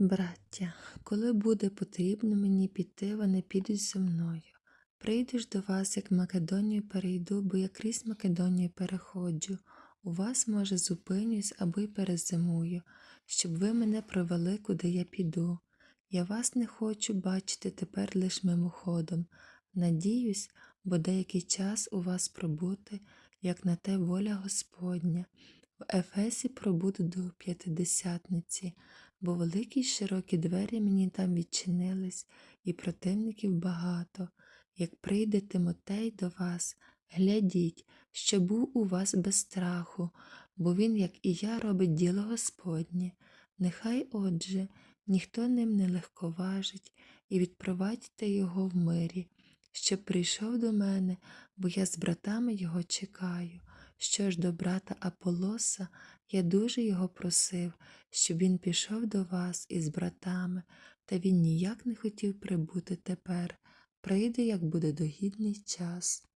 Браття, коли буде потрібно мені піти, вони підуть зо мною. Прийду ж до вас, як Македонію перейду, бо я крізь Македонію переходжу. У вас, може, зупинюсь або й перезимую, щоб ви мене провели, куди я піду. Я вас не хочу бачити тепер лиш мимоходом. Надіюсь, бо деякий час у вас пробути, як на те воля Господня. В Ефесі пробуду до п'ятидесятниці, бо великі й широкі двері мені там відчинились, і противників багато. Як прийде Тимотей до вас, глядіть, що був у вас без страху, бо він, як і я, робить діло Господнє. Нехай, отже, ніхто ним не легковажить, і відпровадьте його в мирі, щоб прийшов до мене, бо я з братами його чекаю. Що ж до брата Аполоса, я дуже його просив, щоб він пішов до вас із братами, та він ніяк не хотів прибути тепер. Прийде, як буде догідний час.